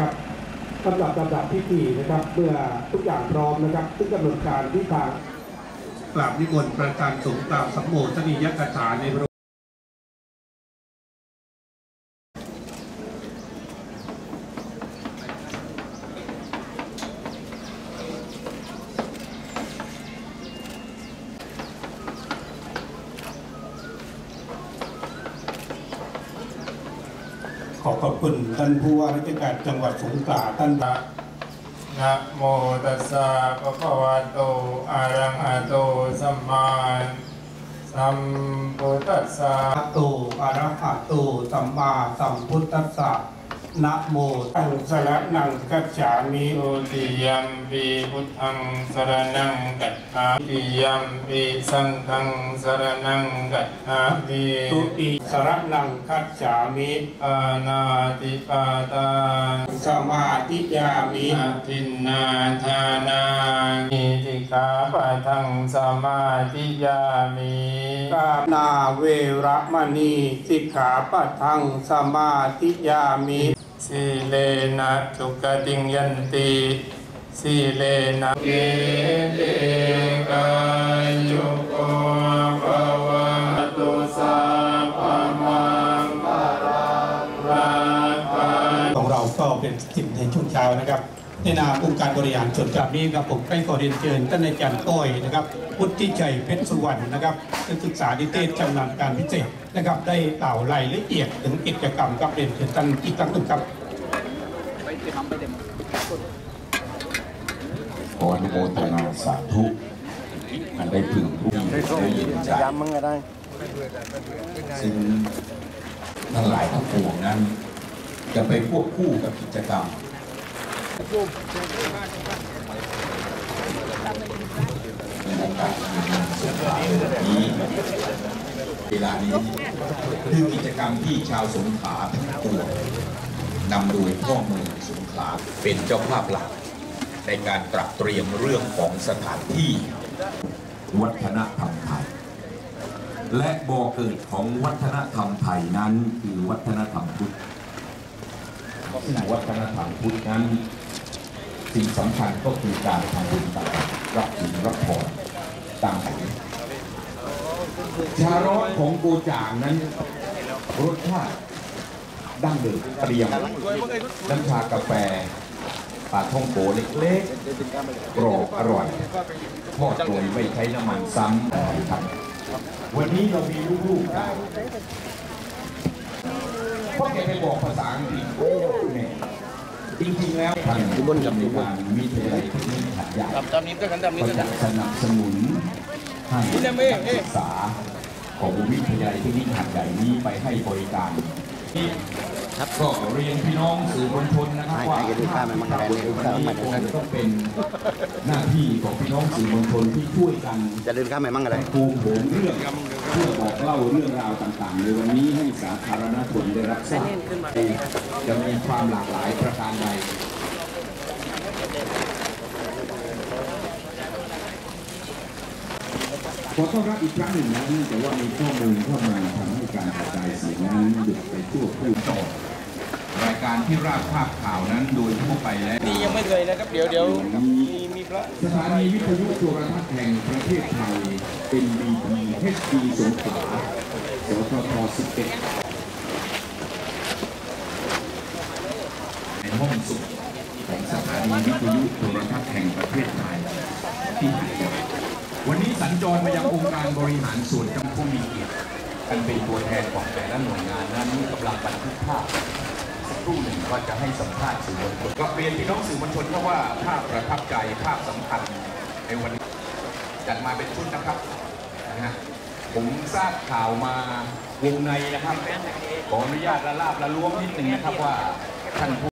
ครับลำดับลำดับพิธีนะครับเมื่อทุกอย่างพร้อมนะครับซึ่งกำหนดการที่ทางกราบนิมนต์ประธานสงฆ์ตามสัมโภชนียกถาใน ขอขอบคุณท่านผู้ว่าราชการจังหวัดสงขลาท่านประนะโมตัสสะภะคะวะโตอะระหะโตสัมมาสัมพุทธัสสะอะโตอะระหะโตสัมมาสัมพุทธัสสะ นะโมตังสระนังกัจฉามิทุติยัมปีพุทธังสรณังกัจฉามิยัมปีสังฆังสรณังกัจฉามิตุติสระนังกัจฉามิอานาติปาตาสมาธิยามิอทินนาทานาอิติขาปะทังสมาธิยามิกานาเวระมณีสิกขาปะทังสมาธิยามิ สีเลนะสุขติงยันติสีเลนะเกเตกายุโกภวะตุสัพพมังคารังรักขันของเราก็เป็นสิบในช่วงเช้านะครับ ในนามองค์การบริหารส่วนกลางนี้ครับผมได้ขอเรียนเชิญท่านอาจารย์ต้อยนะครับพุทธิชัยเพชรสุวรรณนะครับนักศึกษานิเทศชำนาญการพิเศษนะครับ ได้กล่าวรายละเอียดถึงกิจกรรมครับเรียนเชิญท่านอีกครั้งหนึ่งครับขออนุโมทนาสาธุมันได้พึงรู้ได้ยินใจย้ำมึงก็ได้ซึ่งทั้งหลายทั้งปวงนั้นจะไปควบคู่กับกิจกรรม นี้เวลานี้คือกิจกรรมที่ชาวสงขลาทั้งปวงนำโดยพ่อเมืองสงขลาเป็นเจ้าภาพหลัก ในการตระเตรียมเรื่องของสถานที่วัฒนธรรมไทย และบ่อเกิดของวัฒนธรรมไทยนั้นคือวัฒนธรรมพุทธซึ่งวัฒนธรรมพุทธนั้น สิ่งสำคัญก็คือการทำบุญตักบาตรรับศีลรับพรตามศีลชาร้อนของโกจางนั้นรสชาติดั้งเดิมเตรียมน้ำชากาแฟปลาท่องโกเล็กๆกรอบอร่อยทอดโดยไม่ใช้น้ำมันซ้ำอร่อยครับ วันนี้เรามีลูกๆได้พ่อแกไปบอกภาษาอังกฤษโอ้เนี่ย จริงๆแล้วทางบนกับในการวิทยาลัยเทคนิคหัดใหญ่ตามนี้ด้วยกันตามนี้ก็ด้วยกัจะนสนับสนุนให้นักศึกษาของวิทยาลัยเทคนิคหัดใหญ่นี้ไปให้บริการ นี่ก็เรียนพี่น้องสื่อมวลชนนะครับว่าให้ให้ดูข้ามไปมันก็ได้เลยดูข้ามไปคงต้องเป็นหน้าที่ของพี่น้องสื่อมวลชนที่ช่วยกัน จะเดินข้ามไปมั่งอะไรภูมิโหมเรื่องเพื่อบอกเล่าเรื่องราวต่างๆ ในวันนี้ให้สาธารณชนได้รับทราบจะมีความหลากหลายประการใด ขอต้อนรับอีกครั้งหนึ่งนะเนื่องจากว่ามีข้อมูลเข้ามาทำให้การกระจายเสียงนั้นหยุดไปทั่วผู้จบรายการที่ราบภาพข่าวนั้นโดยทั่วไปแล้วนี่ยังไม่เคยนะครับ เดี๋ยวเดี๋ยวมีมีพระสถานีวิทยุโทรทัศน์แห่งประเทศไทย NBT HD สงขลาสทท11ในห้องสุดของสถานีวิทยุโทรทัศน์แห่งประเทศไทย วันนี้สัญจรมายังองค์การบริหารส่วนจังหวัดผู้มีเกียรติกันเป็นตัวแทนของแต่ละหน่วยงานนั้นกำลังบันทึกภาพสักครู่หนึ่งก็จะให้สัมภาษณ์สื่อมวลชนก็เรียนพี่น้องสื่อมวลชนเพราะว่าภาพประทับใจภาพสำคัญในวันนี้จัดมาเป็นชุดนะครับนะฮะผมทราบข่าวมาวงในนะครับขออนุญาตละลาบละล้วงนิดหนึ่งนะครับว่าท่านผู้